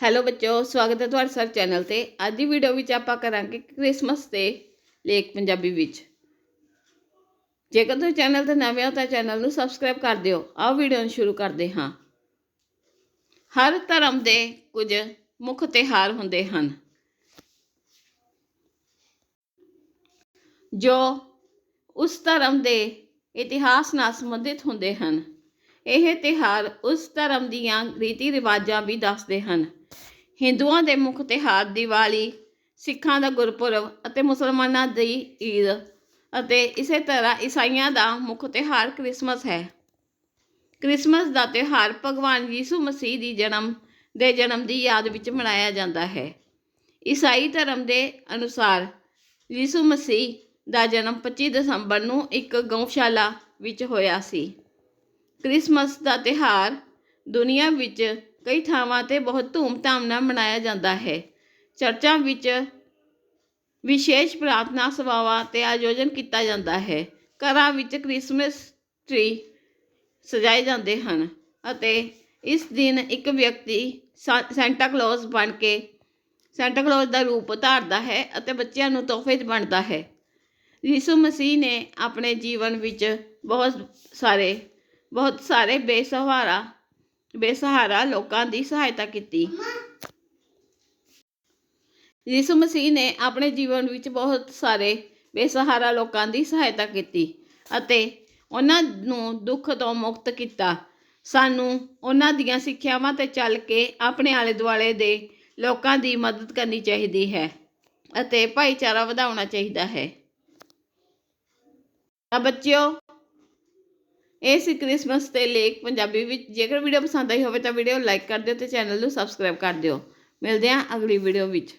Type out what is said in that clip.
Hello ਬੱਚੋ, ਸਵਾਗਤ ਹੈ ਤੁਹਾਡਾ ਸਰ ਚੈਨਲ ਤੇ। ਅੱਜ ਦੀ ਵੀਡੀਓ ਵਿੱਚ ਆਪਾਂ ਕਰਾਂਗੇ ਕ੍ਰਿਸਮਸ ਤੇ ਲੇਖ ਪੰਜਾਬੀ ਵਿੱਚ। ਜੇਕਰ ਤੁਸੀਂ ਚੈਨਲ ਤੇ ਨਵੇਂ ਹੋ ਤਾਂ ਚੈਨਲ ਨੂੰ ਸਬਸਕ੍ਰਾਈਬ ਕਰ ਦਿਓ। ਆਓ ਵੀਡੀਓ ਨੂੰ ਸ਼ੁਰੂ ਕਰਦੇ ਹਾਂ। ਹਰ ਧਰਮ ਦੇ ਕੁਝ ਮੁੱਖ ਤਿਉਹਾਰ ਹੁੰਦੇ ਹਨ। ਜੋ ਉਸ ਧਰਮ ਦੇ ਇਤਿਹਾਸ ਨਾਲ ਸੰਬੰਧਿਤ ਹੁੰਦੇ ਹਨ। ਇਹ ਤਿਉਹਾਰ ਉਸ ਧਰਮ ਦੀਆਂ ਰੀਤੀ ਰਿਵਾਜਾਂ ਵੀ ਦੱਸਦੇ ਹਨ। ਹਿੰਦੂਆਂ ਦੇ ਮੁੱਖ ਤਿਉਹਾਰ ਦੀਵਾਲੀ, ਸਿੱਖਾਂ ਦਾ ਗੁਰਪੁਰਬ ਅਤੇ ਮੁਸਲਮਾਨਾਂ ਦੀ ਈਦ ਅਤੇ ਇਸੇ ਤਰ੍ਹਾਂ ਈਸਾਈਆਂ ਦਾ ਮੁੱਖ ਤਿਉਹਾਰ ਕ੍ਰਿਸਮਸ ਹੈ। ਕ੍ਰਿਸਮਸ ਦਾ ਤਿਉਹਾਰ ਭਗਵਾਨ ਯੀਸ਼ੂ ਮਸੀਹ ਦੀ ਜਨਮ, ਦੇ ਜਨਮ ਦੀ ਯਾਦ ਵਿੱਚ ਮਨਾਇਆ ਜਾਂਦਾ ਹੈ। ਈਸਾਈ ਧਰਮ ਦੇ ਅਨੁਸਾਰ ਯੀਸ਼ੂ ਮਸੀਹ ਦਾ ਜਨਮ 25 ਦਸੰਬਰ ਨੂੰ ਇੱਕ ਗਊਸ਼ਾਲਾ ਵਿੱਚ ਹੋਇਆ ਸੀ। ਕ੍ਰਿਸਮਸ ਦਾ ਤਿਉਹਾਰ ਦੁਨੀਆ ਵਿੱਚ ਕਈ ਥਾਵਾਂ ਤੇ ਬਹੁਤ ਧੂਮ ਧਾਮ ਨਾਲ ਮਨਾਇਆ ਜਾਂਦਾ ਹੈ। ਚਰਚਾਂ ਵਿੱਚ ਵਿਸ਼ੇਸ਼ ਪ੍ਰਾਰਥਨਾ ਸਭਾਵਾਂ ਤੇ ਆਯੋਜਨ ਕੀਤਾ ਜਾਂਦਾ ਹੈ। ਘਰਾਂ ਵਿੱਚ ਕ੍ਰਿਸਮਸ ਟ੍ਰੀ ਸਜਾਏ ਜਾਂਦੇ ਹਨ ਅਤੇ ਇਸ ਦਿਨ ਇੱਕ ਵਿਅਕਤੀ ਸਾ- ਸੈਂਟਾ ਕਲੌਜ਼ ਬਣ ਕੇ ਸੈਂਟਾ ਕਲੌਜ਼ ਦਾ ਰੂਪ ਧਾਰਦਾ ਹੈ ਅਤੇ ਬੱਚਿਆਂ ਨੂੰ ਤੋਹਫੇ ਵੰਡਦਾ ਹੈ। ਯੀਸ਼ੂ ਮਸੀਹ ਨੇ ਆਪਣੇ ਜੀਵਨ ਵਿੱਚ ਬਹੁਤ ਸਾਰੇ ਬਹੁਤ ਸਾਰੇ ਬੇਸਹਾਰਾ ਬੇਸਹਾਰਾ ਲੋਕਾਂ ਦੀ ਸਹਾਇਤਾ ਕੀਤੀ। ਯੀਸ਼ੂ ਮਸੀਹ ਨੇ ਆਪਣੇ ਜੀਵਨ ਵਿੱਚ ਬਹੁਤ ਸਾਰੇ ਬੇਸਹਾਰਾ ਲੋਕਾਂ ਦੀ ਸਹਾਇਤਾ ਕੀਤੀ ਅਤੇ ਉਹਨਾਂ ਨੂੰ ਦੁੱਖ ਤੋਂ ਮੁਕਤ ਕੀਤਾ। ਸਾਨੂੰ ਉਹਨਾਂ ਦੀਆਂ ਸਿੱਖਿਆਵਾਂ ਤੇ ਚੱਲ ਕੇ ਆਪਣੇ ਆਲੇ ਦੁਆਲੇ ਦੇ ਲੋਕਾਂ ਦੀ ਮਦਦ ਕਰਨੀ ਚਾਹੀਦੀ ਹੈ ਅਤੇ ਭਾਈਚਾਰਾ ਵਧਾਉਣਾ ਚਾਹੀਦਾ ਹੈ। ਤਾਂ ਬੱਚਿਓ ਇਹ ਸੀ ਕ੍ਰਿਸਮਸ ਤੇ ਲੇਖ ਪੰਜਾਬੀ ਵਿੱਚ। ਜੇਕਰ ਵੀਡੀਓ ਪਸੰਦ ਆਈ ਹੋਵੇ ਤਾਂ ਵੀਡੀਓ ਲਾਈਕ ਕਰ ਦਿਓ ਤੇ ਚੈਨਲ ਨੂੰ ਸਬਸਕ੍ਰਾਈਬ ਕਰ ਦਿਓ। ਮਿਲਦੇ ਹਾਂ ਅਗਲੀ ਵੀਡੀਓ ਵਿੱਚ।